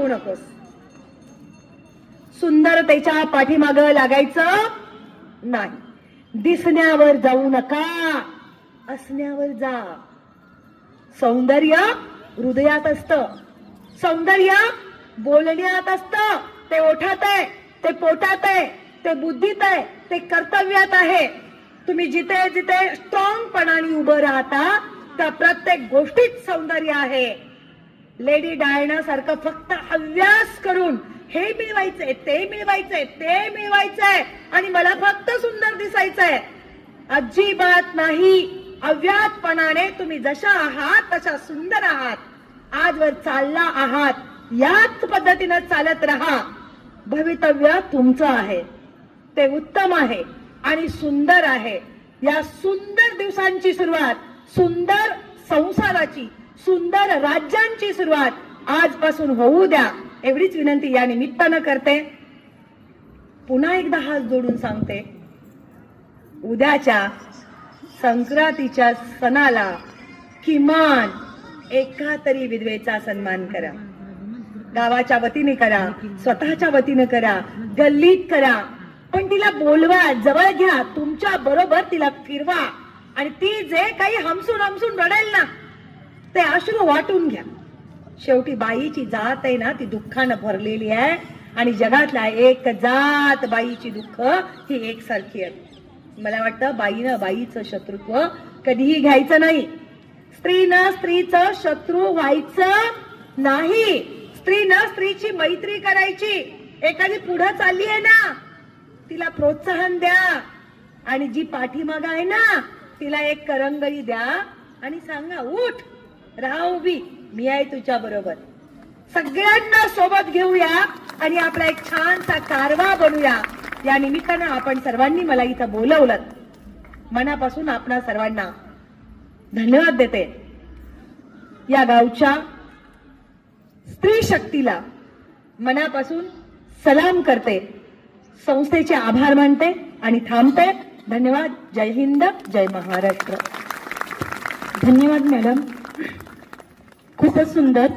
होऊ नकोस. सुंदरतेच्या पाठीमाग लागायचं नाही. दिसण्यावर जाऊ नका. असण्यावर जा. सौंदर्य हृदयात असत. सौंदर्य बोलण्यात असत. ते ओठात आहे ते पोटात आहे ते बुद्धीत आहे ते कर्तव्यात आहे. तुम्ही जिथे जिथे स्ट्रॉंगपणाने उभं राहता त्या प्रत्येक गोष्टीत सौंदर्य आहे. लेडी डायना सारखं फक्त अभ्यास करून हे मिळवायचंय ते मिळवायचंय ते मिळवायचंय आणि मला फक्त सुंदर दिसायचंय. अजिबात नाही. अव्यातपणाने तुम्ही जशा आहात तशा सुंदर आहात. आजवर चालला आहात. याच पद्धतीनं चालत राहा. भवितव्य तुमचं आहे. ते उत्तम आहे आणि सुंदर आहे. या सुंदर दिवसांची सुरुवात सुंदर संसाराची सुंदर राज्यांची सुरुवात आजपासून होऊ द्या एवढीच विनंती या निमित्तानं करते. पुन्हा एकदा हात जोडून सांगते उद्याच्या संक्रांतीच्या सणाला किमान एका तरी विधवेचा सन्मान करा. गावाच्या वतीने करा स्वतःच्या वतीने करा गल्लीत करा पण तिला बोलवा जवळ घ्या तुमच्या बरोबर तिला फिरवा. आणि ती जे काही हमसून हमसून रडेल ना ते अश्रू वाटून घ्या. शेवटी बाईची जात आहे ना ती दुःखानं भरलेली आहे आणि जगातला एक जात बाईची दुःख ही एकसारखी आहे. मला वाटतं बाईनं बाईचं शत्रुत्व कधीही घ्यायचं नाही. स्त्रीनं स्त्रीचं शत्रू व्हायचं नाही. स्त्रीनं स्त्रीची मैत्री करायची. एखादी पुढं चालली आहे ना तिला प्रोत्साहन द्या. आणि जी पाठीमाग आहे ना तिला एक करंगळी द्या आणि सांगा उठ राहा उभी मी आहे तुझ्या बरोबर. सगळ्यांना सोबत घेऊया आणि आपला एक छानसा कारवा बनूया. या निमित्तानं आपण सर्वांनी मला इथं बोलवलं. मनापासून आपणा सर्वांना धन्यवाद देते. या गावच्या स्त्री शक्तीला मनापासून सलाम करते. संस्थेचे आभार मानते आणि थांबते. धन्यवाद. जय हिंद जय महाराष्ट्र. धन्यवाद मॅडम. खूपच सुंदर.